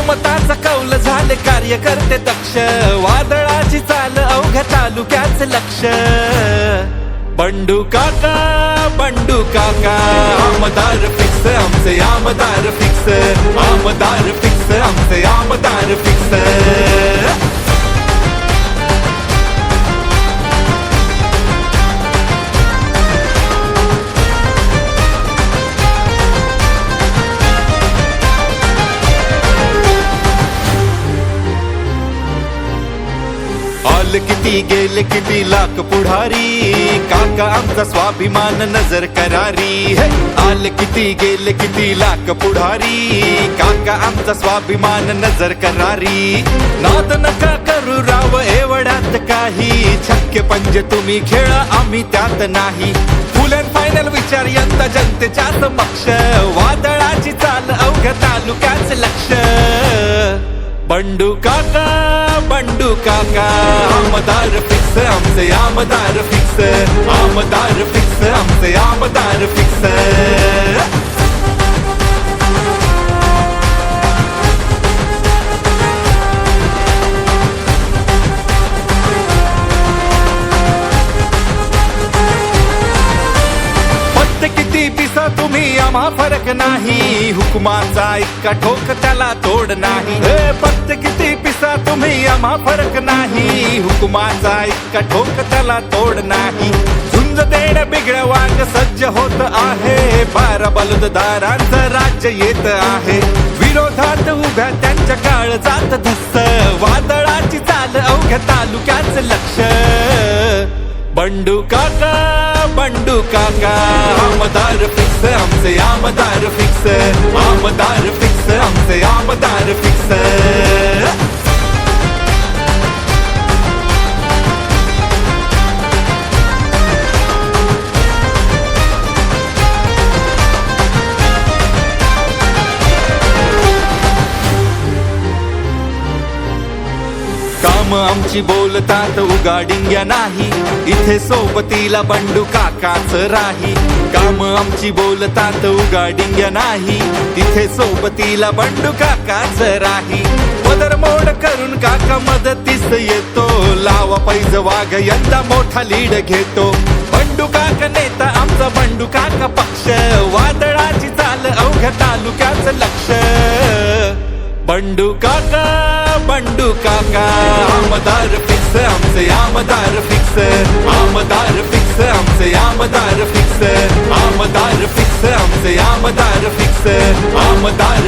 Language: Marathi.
जनमताचा कौल झाले कार्यकर्ते दक्ष. वादळाची चाल अवघ्या तालुक्याच लक्ष. बंडू काका बंडू काका आमदार फिक्स आमचे आमदार फिक्स आमदार आल किती गेले किती लाख पुढारी. काका आमचा स्वाभिमान नजर करारी. हे आल किती गेले किती लाख पुढारी. काका आमचा स्वाभिमान नजर करारी. नाद नका करू राव एवढ्यात काही. छक्के पंजे तुम्ही खेळा आम्ही त्यात नाही. फुल अँड फायनल विचार यंदा जनतेच्या समक्ष वादळाची चाल अवघ्या तालुक्याच लक्ष. बंडू काका बंडू काका आमदार फिक्स आमचे आमदार फिक्स आमदार फिक्स आमचे आमदार फिक्स. दिसा तुम्ही आम्हा फरक नाही. हुकुमाचा इतका ठोक त्याला तोड नाही. हे फक्त किती पिसा तुम्ही आम्हा फरक नाही. हुकुमाचा इतका ठोक त्याला तोड नाही. झुंज देण बिघड वाग सज्ज होत आहे. बारा बलुतदारांचं राज्य येत आहे. विरोधात उभ्या त्यांच्या काळ जात धस्त वादळाची चाल अवघ्या तालुक्याच लक्ष. बंडू काका बंडू काका. आमदार फिक्स आमचे आमदार फिक्स आमदार फिक्स आमचे आमदार फिक्स काम आमची बोलतात उगाडिंग्या नाही. इथे सोबतीला बंडू काकाच राही. काम आमची बोलतात उगाडिंग्या नाही. इथे सोबतीला बंडू काकाच राही. पदर मोड करून काका मदतीस येतो. लावा पैज वाघ यंदा मोठा लीड घेतो. बंडू काका बंडू काका आमदार फिक्स आमचे आमदार फिक्स आमदार फिक्स आमचे आमदार फिक्स आमदार फिक्स आमचे आमदार फिक्स आमदार